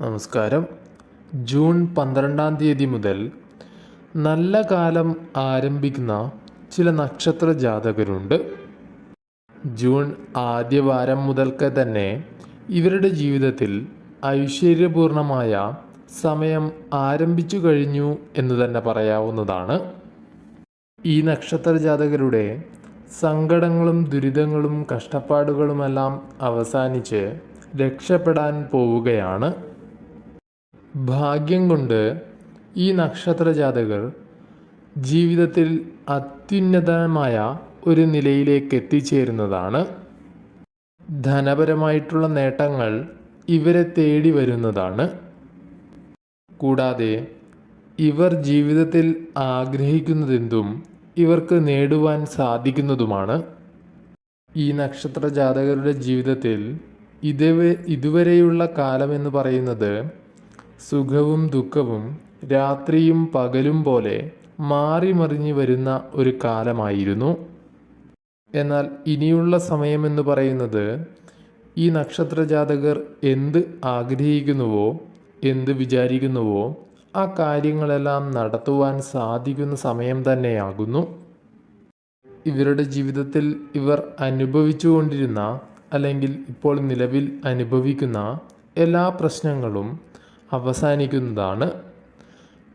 നമസ്കാരം. ജൂൺ പന്ത്രണ്ടാം തീയതി മുതൽ നല്ല കാലം ആരംഭിക്കുന്ന ചില നക്ഷത്ര ജാതകരുണ്ട്. ജൂൺ ആദ്യ വാരം മുതൽക്ക് തന്നെ ഇവരുടെ ജീവിതത്തിൽ ഐശ്വര്യപൂർണമായ സമയം ആരംഭിച്ചു കഴിഞ്ഞു എന്ന് തന്നെ പറയാവുന്നതാണ്. ഈ നക്ഷത്ര ജാതകരുടെ സങ്കടങ്ങളും ദുരിതങ്ങളും കഷ്ടപ്പാടുകളുമെല്ലാം അവസാനിച്ച് രക്ഷപ്പെടാൻ പോവുകയാണ്. ഭാഗ്യം കൊണ്ട് ഈ നക്ഷത്ര ജാതകർ ജീവിതത്തിൽ അത്യുന്നതമായ ഒരു നിലയിലേക്ക് എത്തിച്ചേരുന്നതാണ്. ധനപരമായിട്ടുള്ള നേട്ടങ്ങൾ ഇവരെ തേടി വരുന്നതാണ്. കൂടാതെ ഇവർ ജീവിതത്തിൽ ആഗ്രഹിക്കുന്നതെന്തും ഇവർക്ക് നേടുവാൻ സാധിക്കുന്നതുമാണ്. ഈ നക്ഷത്ര ജാതകരുടെ ജീവിതത്തിൽ ഇതുവരെ ഇതുവരെയുള്ള കാലമെന്ന് പറയുന്നത് സുഖവും ദുഃഖവും രാത്രിയും പകലും പോലെ മാറിമറിഞ്ഞു വരുന്ന ഒരു കാലമായിരുന്നു. എന്നാൽ ഇനിയുള്ള സമയമെന്ന് പറയുന്നത് ഈ നക്ഷത്ര ജാതകർ എന്ത് ആഗ്രഹിക്കുന്നുവോ എന്ത് വിചാരിക്കുന്നുവോ ആ കാര്യങ്ങളെല്ലാം നടത്തുവാൻ സാധിക്കുന്ന സമയം തന്നെയാകുന്നു. ഇവരുടെ ജീവിതത്തിൽ ഇവർ അനുഭവിച്ചുകൊണ്ടിരുന്ന അല്ലെങ്കിൽ ഇപ്പോൾ നിലവിൽ അനുഭവിക്കുന്ന എല്ലാ പ്രശ്നങ്ങളും അവസാനിക്കുന്നതാണ്.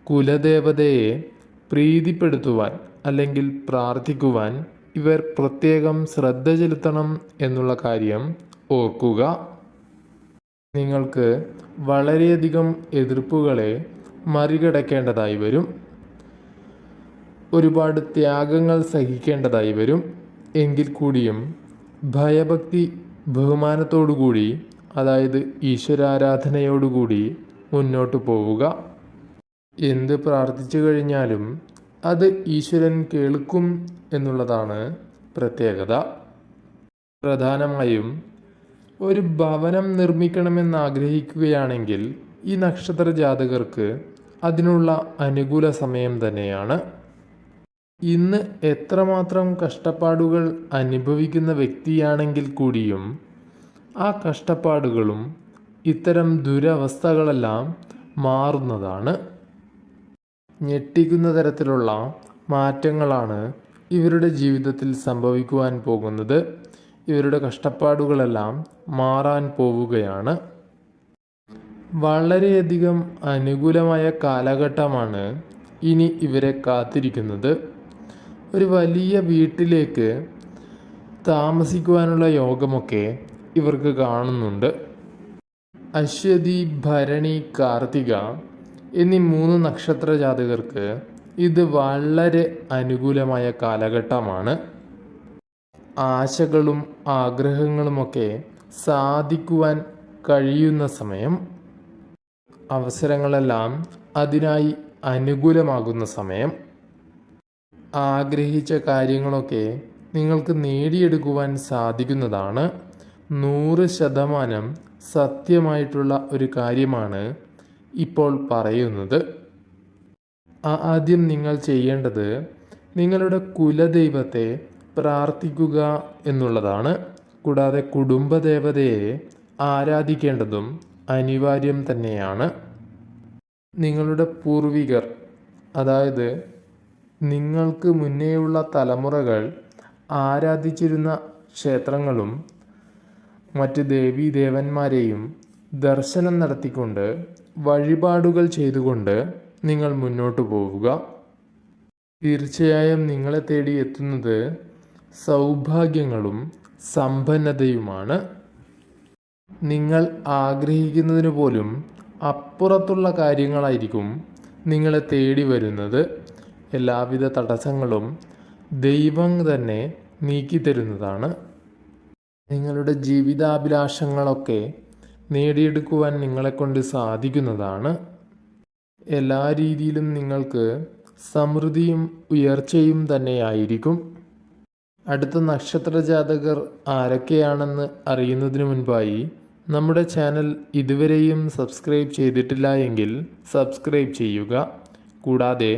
കുലദേവതയെ പ്രീതിപ്പെടുത്തുവാൻ അല്ലെങ്കിൽ പ്രാർത്ഥിക്കുവാൻ ഇവർ പ്രത്യേകം ശ്രദ്ധ ചെലുത്തണം എന്നുള്ള കാര്യം ഓർക്കുക. നിങ്ങൾക്ക് വളരെയധികം എതിർപ്പുകളെ മറികടക്കേണ്ടതായി വരും. ഒരുപാട് ത്യാഗങ്ങൾ സഹിക്കേണ്ടതായി വരും. എങ്കിൽ കൂടിയും ഭയഭക്തി ബഹുമാനത്തോടുകൂടി അതായത് ഈശ്വരാരാധനയോടുകൂടി മുന്നോട്ട് പോവുക. എന്ത് പ്രാർത്ഥിച്ചു കഴിഞ്ഞാലും അത് ഈശ്വരൻ കേൾക്കും എന്നുള്ളതാണ് പ്രത്യേകത. പ്രധാനമായും ഒരു ഭവനം നിർമ്മിക്കണമെന്ന് ആഗ്രഹിക്കുകയാണെങ്കിൽ ഈ നക്ഷത്ര ജാതകർക്ക് അതിനുള്ള അനുകൂല സമയം തന്നെയാണ്. ഇന്ന് എത്രമാത്രം കഷ്ടപ്പാടുകൾ അനുഭവിക്കുന്ന വ്യക്തിയാണെങ്കിൽ കൂടിയും ആ കഷ്ടപ്പാടുകളും ഇത്തരം ദുരവസ്ഥകളെല്ലാം മാറുന്നതാണ്. ഞെട്ടിക്കുന്ന തരത്തിലുള്ള മാറ്റങ്ങളാണ് ഇവരുടെ ജീവിതത്തിൽ സംഭവിക്കുവാൻ പോകുന്നത്. ഇവരുടെ കഷ്ടപ്പാടുകളെല്ലാം മാറാൻ പോവുകയാണ്. വളരെയധികം അനുകൂലമായ കാലഘട്ടമാണ് ഇനി ഇവരെ കാത്തിരിക്കുന്നത്. ഒരു വലിയ വീട്ടിലേക്ക് താമസിക്കുവാനുള്ള യോഗമൊക്കെ ഇവർക്ക് കാണുന്നുണ്ട്. അശ്വതി ഭരണി കാർത്തിക എന്നീ മൂന്ന് നക്ഷത്ര ജാതകർക്ക് ഇത് വളരെ അനുകൂലമായ കാലഘട്ടമാണ്. ആശകളും ആഗ്രഹങ്ങളുമൊക്കെ സാധിക്കുവാൻ കഴിയുന്ന സമയം. അവസരങ്ങളെല്ലാം അതിനായി അനുകൂലമാകുന്ന സമയം. ആഗ്രഹിച്ച കാര്യങ്ങളൊക്കെ നിങ്ങൾക്ക് നേടിയെടുക്കുവാൻ സാധിക്കുന്നതാണ്. നൂറ് ശതമാനം സത്യമായിട്ടുള്ള ഒരു കാര്യമാണ് ഇപ്പോൾ പറയുന്നത്. ആദ്യം നിങ്ങൾ ചെയ്യേണ്ടത് നിങ്ങളുടെ കുലദൈവത്തെ പ്രാർത്ഥിക്കുക എന്നുള്ളതാണ്. കൂടാതെ കുടുംബദേവതയെ ആരാധിക്കേണ്ടതും അനിവാര്യം തന്നെയാണ്. നിങ്ങളുടെ പൂർവികർ അതായത് നിങ്ങൾക്ക് മുന്നേയുള്ള തലമുറകൾ ആരാധിച്ചിരുന്ന ക്ഷേത്രങ്ങളും മറ്റ് ദേവീദേവന്മാരെയും ദർശനം നടത്തിക്കൊണ്ട് വഴിപാടുകൾ ചെയ്തുകൊണ്ട് നിങ്ങൾ മുന്നോട്ട് പോവുക. തീർച്ചയായും നിങ്ങളെ തേടി എത്തുന്നത് സൗഭാഗ്യങ്ങളും സമ്പന്നതയുമാണ്. നിങ്ങൾ ആഗ്രഹിക്കുന്നതിന് പോലും അപ്പുറത്തുള്ള കാര്യങ്ങളായിരിക്കും നിങ്ങളെ തേടി വരുന്നത്. എല്ലാവിധ തടസ്സങ്ങളും ദൈവം തന്നെ നീക്കി തരുന്നതാണ് നിങ്ങളുടെ ജീവിതാഭിലാഷങ്ങളൊക്കെ നേടിയെടുക്കുവാൻ നിങ്ങളെക്കൊണ്ട് സാധിക്കുന്നതാണ്. എല്ലാ രീതിയിലും നിങ്ങൾക്ക് സമൃദ്ധിയും ഉയർച്ചയും തന്നെയായിരിക്കും. അടുത്ത നക്ഷത്ര ജാതകർ ആരൊക്കെയാണെന്ന് അറിയുന്നതിന് മുൻപായി നമ്മുടെ ചാനൽ ഇതുവരെയും സബ്സ്ക്രൈബ് ചെയ്തിട്ടില്ല എങ്കിൽ സബ്സ്ക്രൈബ് ചെയ്യുക. കൂടാതെ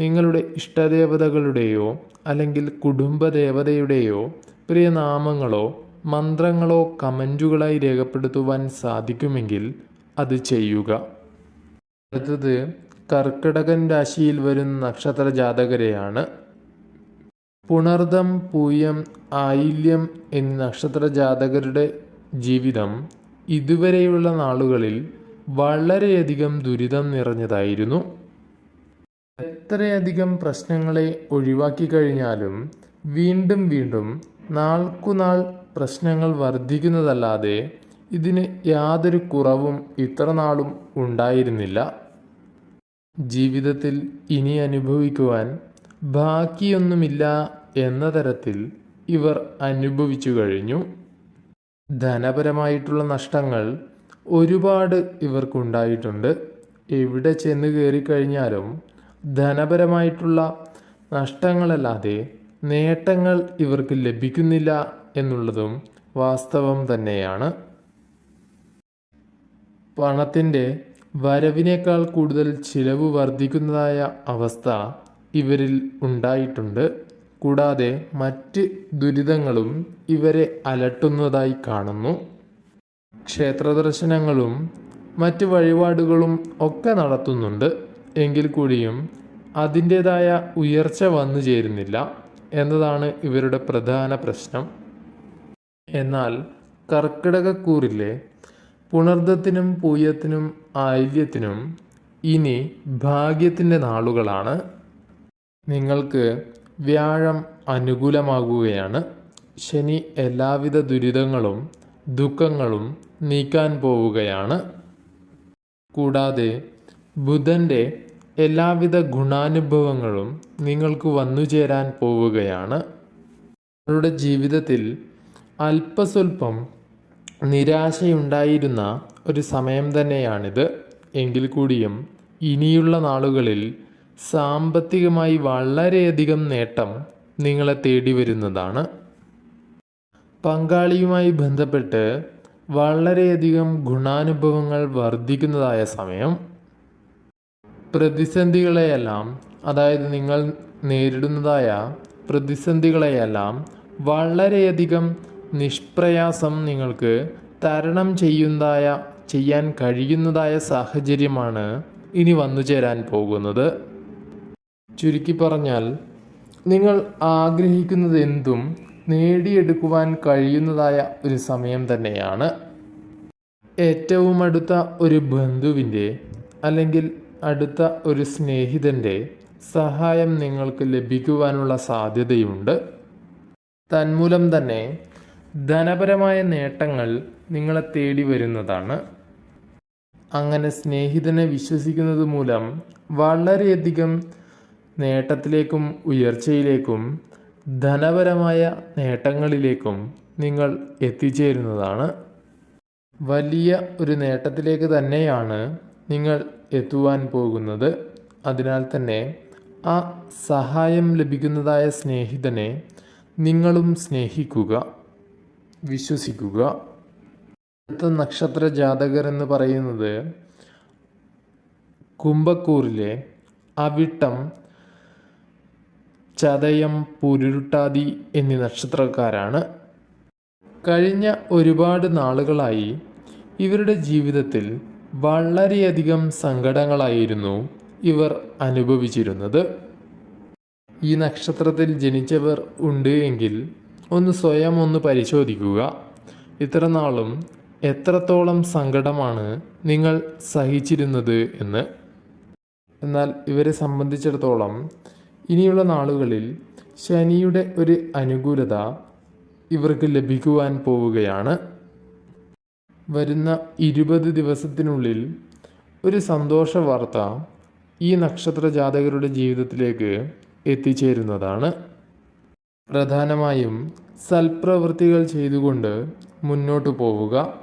നിങ്ങളുടെ ഇഷ്ടദേവതകളുടെയോ അല്ലെങ്കിൽ കുടുംബദേവതയുടെയോ പ്രിയനാമങ്ങളോ മന്ത്രങ്ങളോ കമന്റുകളായി രേഖപ്പെടുത്തുവാൻ സാധിക്കുമെങ്കിൽ അത് ചെയ്യുക. അടുത്തത് കർക്കിടകൻ രാശിയിൽ വരുന്ന നക്ഷത്ര ജാതകരെയാണ്. പുണർദം പൂയം ആയില്യം എന്നീ നക്ഷത്ര ജാതകരുടെ ജീവിതം ഇതുവരെയുള്ള നാളുകളിൽ വളരെയധികം ദുരിതം നിറഞ്ഞതായിരുന്നു. എത്രയധികം പ്രശ്നങ്ങളെ ഒഴിവാക്കി കഴിഞ്ഞാലും വീണ്ടും വീണ്ടും നാൾക്കുനാൾ പ്രശ്നങ്ങൾ വർദ്ധിക്കുന്നതല്ലാതെ ഇതിന് യാതൊരു കുറവും ഇത്ര നാളും ഉണ്ടായിരുന്നില്ല. ജീവിതത്തിൽ ഇനി അനുഭവിക്കുവാൻ ബാക്കിയൊന്നുമില്ല എന്ന തരത്തിൽ ഇവർ അനുഭവിച്ചു കഴിഞ്ഞു. ധനപരമായിട്ടുള്ള നഷ്ടങ്ങൾ ഒരുപാട് ഇവർക്കുണ്ടായിട്ടുണ്ട്. എവിടെ ചെന്ന് കയറിക്കഴിഞ്ഞാലും ധനപരമായിട്ടുള്ള നഷ്ടങ്ങളല്ലാതെ നേട്ടങ്ങൾ ഇവർക്ക് ലഭിക്കുന്നില്ല എന്നുള്ളതും വാസ്തവം തന്നെയാണ്. പണത്തിന്റെ വരവിനേക്കാൾ കൂടുതൽ ചിലവ് വർദ്ധിക്കുന്നതായ അവസ്ഥ ഇവരിൽ ഉണ്ടായിട്ടുണ്ട്. കൂടാതെ മറ്റ് ദുരിതങ്ങളും ഇവരെ അലട്ടുന്നതായി കാണുന്നു. ക്ഷേത്രദർശനങ്ങളും മറ്റ് വഴിപാടുകളും ഒക്കെ നടത്തുന്നുണ്ട്. എങ്കിൽ കൂടിയും അതിന്റേതായ ഉയർച്ച വന്നു ചേരുന്നില്ല എന്നതാണ് ഇവരുടെ പ്രധാന പ്രശ്നം. എന്നാൽ കർക്കിടകക്കൂറിലെ പുണർദത്തിനും പൂയത്തിനും ആയില്യത്തിനും ഇനി ഭാഗ്യത്തിന്റെ നാളുകളാണ്. നിങ്ങൾക്ക് വ്യാഴം അനുകൂലമാകുകയാണ്. ശനി എല്ലാവിധ ദുരിതങ്ങളും ദുഃഖങ്ങളും നീക്കാൻ പോവുകയാണ്. കൂടാതെ ബുധന്റെ എല്ലാവിധ ഗുണാനുഭവങ്ങളും നിങ്ങൾക്ക് വന്നു ചേരാൻ പോവുകയാണ്. നിങ്ങളുടെ ജീവിതത്തിൽ അല്പസ്വല്പം നിരാശയുണ്ടായിരുന്ന ഒരു സമയം തന്നെയാണിത്. എങ്കിൽ കൂടിയും ഇനിയുള്ള നാളുകളിൽ സാമ്പത്തികമായി വളരെയധികം നേട്ടം നിങ്ങളെ തേടി വരുന്നതാണ് പങ്കാളിയുമായി ബന്ധപ്പെട്ട് വളരെയധികം ഗുണാനുഭവങ്ങൾ വർദ്ധിക്കുന്നതായ സമയം. പ്രതിസന്ധികളെയെല്ലാം അതായത് നിങ്ങൾ നേരിടുന്നതായ പ്രതിസന്ധികളെയെല്ലാം വളരെയധികം നിഷ്പ്രയാസം നിങ്ങൾക്ക് തരണം ചെയ്യുന്നതായ ചെയ്യാൻ കഴിയുന്നതായ സാഹചര്യമാണ് ഇനി വന്നു ചേരാൻ പോകുന്നത്. ചുരുക്കി പറഞ്ഞാൽ നിങ്ങൾ ആഗ്രഹിക്കുന്നത് എന്തും നേടിയെടുക്കുവാൻ കഴിയുന്നതായ ഒരു സമയം തന്നെയാണ്. ഏറ്റവും അടുത്ത ഒരു ബന്ധുവിന്റെ അല്ലെങ്കിൽ അടുത്ത ഒരു സ്നേഹിതന്റെ സഹായം നിങ്ങൾക്ക് ലഭിക്കുവാനുള്ള സാധ്യതയുണ്ട്. തന്മൂലം തന്നെ ധനപരമായ നേട്ടങ്ങൾ നിങ്ങളെ തേടി വരുന്നതാണ്. അങ്ങനെ സ്നേഹിതനെ വിശ്വസിക്കുന്നത് മൂലം വളരെയധികം നേട്ടത്തിലേക്കും ഉയർച്ചയിലേക്കും ധനപരമായ നേട്ടങ്ങളിലേക്കും നിങ്ങൾ എത്തിച്ചേരുന്നതാണ്. വലിയ ഒരു നേട്ടത്തിലേക്ക് തന്നെയാണ് നിങ്ങൾ എത്തുവാൻ പോകുന്നത്. അതിനാൽ തന്നെ ആ സഹായം ലഭിക്കുന്നതായ സ്നേഹിതനെ നിങ്ങളും സ്നേഹിക്കുക. വിശ്വസിക്കുക. അടുത്ത നക്ഷത്ര ജാതകർ എന്ന് പറയുന്നത് കുംഭക്കൂറിലെ അവിട്ടം ചതയം പുരുട്ടാതി എന്നീ നക്ഷത്രക്കാരാണ്. കഴിഞ്ഞ ഒരുപാട് നാളുകളായി ഇവരുടെ ജീവിതത്തിൽ വളരെയധികം സങ്കടങ്ങളായിരുന്നു ഇവർ അനുഭവിച്ചിരുന്നത്. ഈ നക്ഷത്രത്തിൽ ജനിച്ചവർ ഉണ്ട് എങ്കിൽ ഒന്ന് സ്വയം ഒന്ന് പരിശോധിക്കുക. ഇത്ര നാളും എത്രത്തോളം സങ്കടമാണ് നിങ്ങൾ സഹിച്ചിരുന്നത് എന്ന്. എന്നാൽ ഇവരെ സംബന്ധിച്ചിടത്തോളം ഇനിയുള്ള നാളുകളിൽ ശനിയുടെ ഒരു അനുകൂലത ഇവർക്ക് ലഭിക്കുവാൻ പോവുകയാണ്. വരുന്ന ഇരുപത് ദിവസത്തിനുള്ളിൽ ഒരു സന്തോഷ വാർത്ത ഈ നക്ഷത്ര ജാതകരുടെ ജീവിതത്തിലേക്ക് എത്തിച്ചേരുന്നതാണ്. പ്രധാനമായും സൽപ്രവൃത്തികൾ ചെയ്തുകൊണ്ട് മുന്നോട്ട് പോവുക.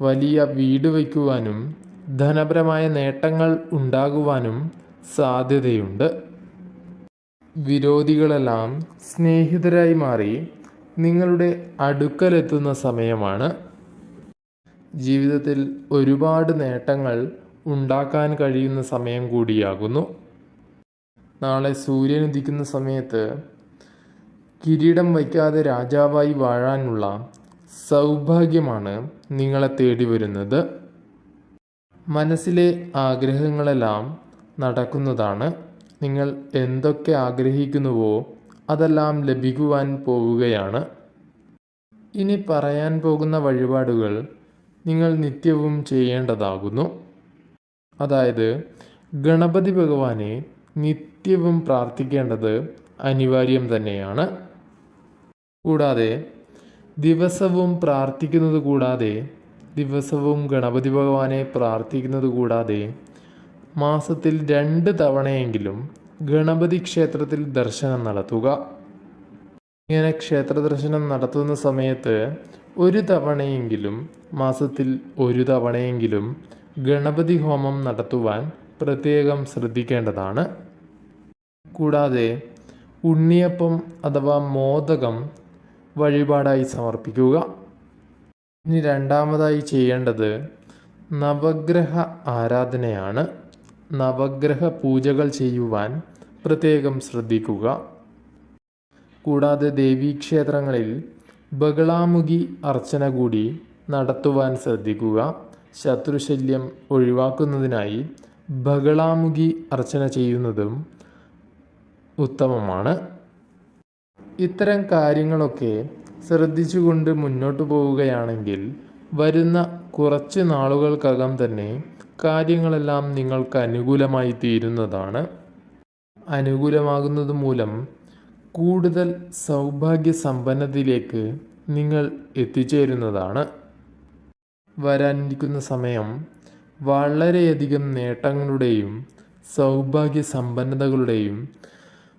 വലിയ വീട് വയ്ക്കുവാനും ധനപരമായ നേട്ടങ്ങൾ ഉണ്ടാകുവാനും സാധ്യതയുണ്ട്. വിരോധികളെല്ലാം സ്നേഹിതരായി മാറി നിങ്ങളുടെ അടുക്കലെത്തുന്ന സമയമാണ്. ജീവിതത്തിൽ ഒരുപാട് നേട്ടങ്ങൾ ഉണ്ടാക്കാൻ കഴിയുന്ന സമയം കൂടിയാകുന്നു. നാളെ സൂര്യൻ ഉദിക്കുന്ന സമയത്ത് കിരീടം വയ്ക്കാതെ രാജാവായി വാഴാനുള്ള സൗഭാഗ്യമാണ് നിങ്ങളെ തേടി വരുന്നത്. മനസ്സിലെ ആഗ്രഹങ്ങളെല്ലാം നടക്കുന്നതാണ്. നിങ്ങൾ എന്തൊക്കെ ആഗ്രഹിക്കുന്നുവോ അതെല്ലാം ലഭിക്കുവാൻ പോവുകയാണ്. ഇനി പറയാൻ പോകുന്ന വഴിപാടുകൾ നിങ്ങൾ നിത്യവും ചെയ്യേണ്ടതാകുന്നു. അതായത് ഗണപതി ഭഗവാനെ നിത്യവും പ്രാർത്ഥിക്കേണ്ടത് അനിവാര്യം തന്നെയാണ്. കൂടാതെ ദിവസവും പ്രാർത്ഥിക്കുന്നത് കൂടാതെ ദിവസവും ഗണപതി ഭഗവാനെ പ്രാർത്ഥിക്കുന്നത് കൂടാതെ മാസത്തിൽ രണ്ട് തവണയെങ്കിലും ഗണപതി ക്ഷേത്രത്തിൽ ദർശനം നടത്തുക. ഇങ്ങനെ ക്ഷേത്ര ദർശനം നടത്തുന്ന സമയത്ത് ഒരു തവണയെങ്കിലും മാസത്തിൽ ഒരു തവണയെങ്കിലും ഗണപതി ഹോമം നടത്തുവാൻ പ്രത്യേകം ശ്രദ്ധിക്കേണ്ടതാണ്. കൂടാതെ ഉണ്ണിയപ്പം അഥവാ മോദകം വഴിപാടായി സമർപ്പിക്കുക. ഇനി രണ്ടാമതായി ചെയ്യേണ്ടത് നവഗ്രഹ ആരാധനയാണ്. നവഗ്രഹ പൂജകൾ ചെയ്യുവാൻ പ്രത്യേകം ശ്രദ്ധിക്കുക. കൂടാതെ ദേവീക്ഷേത്രങ്ങളിൽ ബഹളാമുഖി അർച്ചന കൂടി നടത്തുവാൻ ശ്രദ്ധിക്കുക. ശത്രുശല്യം ഒഴിവാക്കുന്നതിനായി ബഹളാമുഖി അർച്ചന ചെയ്യുന്നതും ഉത്തമമാണ്. ഇത്തരം കാര്യങ്ങളൊക്കെ ശ്രദ്ധിച്ചുകൊണ്ട് മുന്നോട്ട് പോവുകയാണെങ്കിൽ വരുന്ന കുറച്ച് നാളുകൾക്കകം തന്നെ കാര്യങ്ങളെല്ലാം നിങ്ങൾക്ക് അനുകൂലമായി തീരുന്നതാണ്. അനുകൂലമാകുന്നത് മൂലം കൂടുതൽ സൗഭാഗ്യ സമ്പന്നതയിലേക്ക് നിങ്ങൾ എത്തിച്ചേരുന്നതാണ്. വരാനിരിക്കുന്ന സമയം വളരെയധികം നേട്ടങ്ങളുടെയും സൗഭാഗ്യ സമ്പന്നതകളുടെയും